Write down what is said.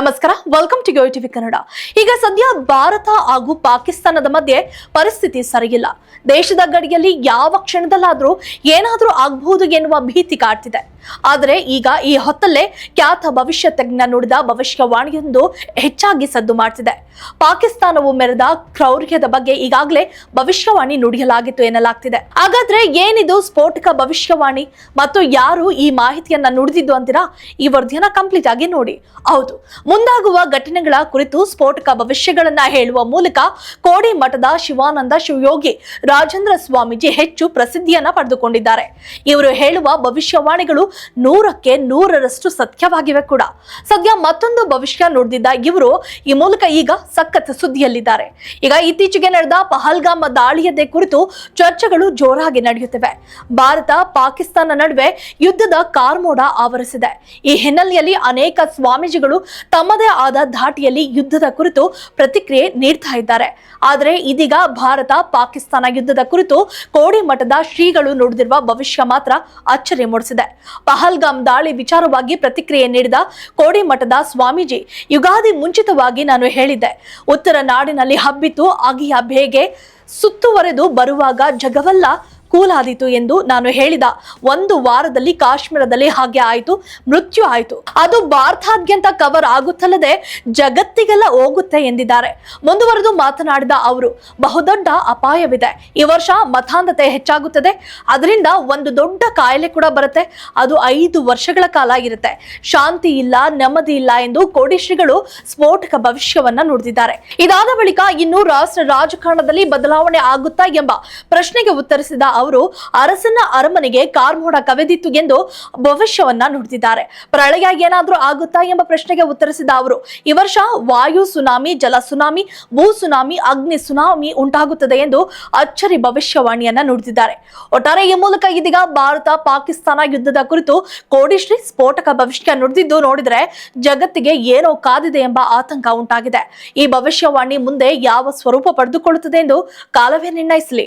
ನಮಸ್ಕಾರ. Welcome to TV Kannada ಈಗ ಸದ್ಯ ಭಾರತ ಹಾಗೂ ಪಾಕಿಸ್ತಾನದ ಮಧ್ಯೆ ಪರಿಸ್ಥಿತಿ ಸರಿಯಿಲ್ಲ. ದೇಶದ ಗಡಿಯಲ್ಲಿ ಯಾವ ಕ್ಷಣದಲ್ಲಾದರೂ ಏನಾದರೂ ಆಗಬಹುದು ಎನ್ನುವ ಭೀತಿ ಕಾಡ್ತಿದೆ. ಆದರೆ ಈಗ ಈ ಹೊತ್ತಲ್ಲೇ ಖ್ಯಾತ ಭವಿಷ್ಯ ತಜ್ಞ ನುಡಿದ ಭವಿಷ್ಯವಾಣಿಯೊಂದು ಹೆಚ್ಚಾಗಿ ಸದ್ದು ಮಾಡ್ತಿದೆ. ಪಾಕಿಸ್ತಾನವು ಮೆರೆದ ಕ್ರೌರ್ಯದ ಬಗ್ಗೆ ಈಗಾಗಲೇ ಭವಿಷ್ಯವಾಣಿ ನುಡಿಯಲಾಗಿತ್ತು ಎನ್ನಲಾಗ್ತಿದೆ. ಹಾಗಾದ್ರೆ ಏನಿದು ಸ್ಫೋಟಕ ಭವಿಷ್ಯವಾಣಿ? ಮತ್ತು ಯಾರು ಈ ಮಾಹಿತಿಯನ್ನ ನುಡಿದಿದ್ದು ಅಂತೀರಾ? ಈ ವರ್ಧನ ಕಂಪ್ಲೀಟ್ ಆಗಿ ನೋಡಿ. ಹೌದು, ಮುಂದಾಗುವ ಘಟನೆಗಳ ಕುರಿತು ಸ್ಫೋಟಕ ಭವಿಷ್ಯಗಳನ್ನ ಹೇಳುವ ಮೂಲಕ ಕೋಡಿ ಮಠದ ಶಿವಾನಂದ ಶಿವಯೋಗಿ ರಾಜೇಂದ್ರ ಸ್ವಾಮೀಜಿ ಹೆಚ್ಚು ಪ್ರಸಿದ್ಧಿಯನ್ನ ಪಡೆದುಕೊಂಡಿದ್ದಾರೆ. ಇವರು ಹೇಳುವ ಭವಿಷ್ಯವಾಣಿಗಳು ನೂರಕ್ಕೆ ನೂರರಷ್ಟು ಸತ್ಯವಾಗಿವೆ ಕೂಡ. ಸದ್ಯ ಮತ್ತೊಂದು ಭವಿಷ್ಯ ನುಡಿದಿದ್ದ ಇವರು ಈ ಮೂಲಕ ಈಗ ಸಖತ್ ಸುದ್ದಿಯಲ್ಲಿದ್ದಾರೆ. ಈಗ ಇತ್ತೀಚೆಗೆ ನಡೆದ ಪಹಲ್ಗಾಮ ದಾಳಿಯದೇ ಕುರಿತು ಚರ್ಚೆಗಳು ಜೋರಾಗಿ ನಡೆಯುತ್ತಿವೆ. ಭಾರತ ಪಾಕಿಸ್ತಾನ ನಡುವೆ ಯುದ್ಧದ ಕಾರ್ಮೋಡ ಆವರಿಸಿದೆ. ಈ ಹಿನ್ನೆಲೆಯಲ್ಲಿ ಅನೇಕ ಸ್ವಾಮೀಜಿಗಳು ತಮ್ಮದೇ ಆದ ಧಾಟಿಯಲ್ಲಿ ಯುದ್ಧದ ಕುರಿತು ಪ್ರತಿಕ್ರಿಯೆ ನೀಡ್ತಾ ಇದ್ದಾರೆ. ಆದರೆ ಇದೀಗ ಭಾರತ ಪಾಕಿಸ್ತಾನ ಯುದ್ಧದ ಕುರಿತು ಕೋಡಿ ಮಠದ ಶ್ರೀಗಳು ನುಡಿದಿರುವ ಭವಿಷ್ಯ ಮಾತ್ರ ಅಚ್ಚರಿ ಮೂಡಿಸಿದೆ. ಪಹಲ್ಗಾಮ್ ದಾಳಿ ವಿಚಾರವಾಗಿ ಪ್ರತಿಕ್ರಿಯೆ ನೀಡಿದ ಕೋಡಿಮಠದ ಸ್ವಾಮೀಜಿ ಯುಗಾದಿ ಮುಂಚಿತವಾಗಿ ನಾನು ಹೇಳಿದ್ದೆ. ಉತ್ತರ ನಾಡಿನಲ್ಲಿ ಹಬ್ಬಿತು ಅಗಿಯ ಬೇಗೆ ಸುತ್ತುವರೆದು ಬರುವಾಗ ಜಗವೆಲ್ಲ ಕೂಲಾದೀತು ಎಂದು ನಾನು ಹೇಳಿದ. ಒಂದು ವಾರದಲ್ಲಿ ಕಾಶ್ಮೀರದಲ್ಲಿ ಹಾಗೆ ಆಯಿತು, ಮೃತ್ಯು ಆಯಿತು. ಅದು ಭಾರತಾದ್ಯಂತ ಕವರ್ ಆಗುತ್ತಲ್ಲದೆ ಜಗತ್ತಿಗೆಲ್ಲ ಹೋಗುತ್ತೆ ಎಂದಿದ್ದಾರೆ. ಮುಂದುವರೆದು ಮಾತನಾಡಿದ ಅವರು, ಬಹುದೊಡ್ಡ ಅಪಾಯವಿದೆ. ಈ ವರ್ಷ ಮತಾಂಧತೆ ಹೆಚ್ಚಾಗುತ್ತದೆ. ಅದರಿಂದ ಒಂದು ದೊಡ್ಡ ಕಾಯಿಲೆ ಕೂಡ ಬರುತ್ತೆ. ಅದು ಐದು ವರ್ಷಗಳ ಕಾಲ ಇರುತ್ತೆ. ಶಾಂತಿ ಇಲ್ಲ, ನೆಮ್ಮದಿ ಇಲ್ಲ ಎಂದು ಕೋಡಿಶ್ರೀಗಳು ಸ್ಫೋಟಕ ಭವಿಷ್ಯವನ್ನ ನುಡಿದಿದ್ದಾರೆ. ಇದಾದ ಬಳಿಕ ಇನ್ನು ರಾಷ್ಟ್ರ ರಾಜಕಾರಣದಲ್ಲಿ ಬದಲಾವಣೆ ಆಗುತ್ತಾ ಎಂಬ ಪ್ರಶ್ನೆಗೆ ಉತ್ತರಿಸಿದ ಅವರು ಅರಸನ ಅರಮನೆಗೆ ಕಾರ್ಮೋಡ ಕವೆದಿತ್ತು ಎಂದು ಭವಿಷ್ಯವನ್ನ ನುಡಿದಿದ್ದಾರೆ. ಪ್ರಳಯ ಏನಾದ್ರೂ ಆಗುತ್ತಾ ಎಂಬ ಪ್ರಶ್ನೆಗೆ ಉತ್ತರಿಸಿದ ಅವರು, ಈ ವರ್ಷ ವಾಯು ಸುನಾಮಿ, ಜಲ ಸುನಾಮಿ, ಭೂ ಸುನಾಮಿ, ಅಗ್ನಿ ಸುನಾಮಿ ಉಂಟಾಗುತ್ತದೆ ಎಂದು ಅಚ್ಚರಿ ಭವಿಷ್ಯವಾಣಿಯನ್ನ ನುಡಿದಿದ್ದಾರೆ. ಒಟ್ಟಾರೆ ಈ ಮೂಲಕ ಇದೀಗ ಭಾರತ, ಪಾಕಿಸ್ತಾನ ಯುದ್ಧದ ಕುರಿತು ಕೋಡಿಶ್ರೀ ಸ್ಫೋಟಕ ಭವಿಷ್ಯ ನುಡಿದಿದ್ದು ನೋಡಿದ್ರೆ ಜಗತ್ತಿಗೆ ಏನೋ ಕಾದಿದೆ ಎಂಬ ಆತಂಕ ಉಂಟಾಗಿದೆ. ಈ ಭವಿಷ್ಯವಾಣಿ ಮುಂದೆ ಯಾವ ಸ್ವರೂಪ ಪಡೆದುಕೊಳ್ಳುತ್ತದೆ ಎಂದು ಕಾಲವೇ ನಿರ್ಣಯಿಸಲಿ.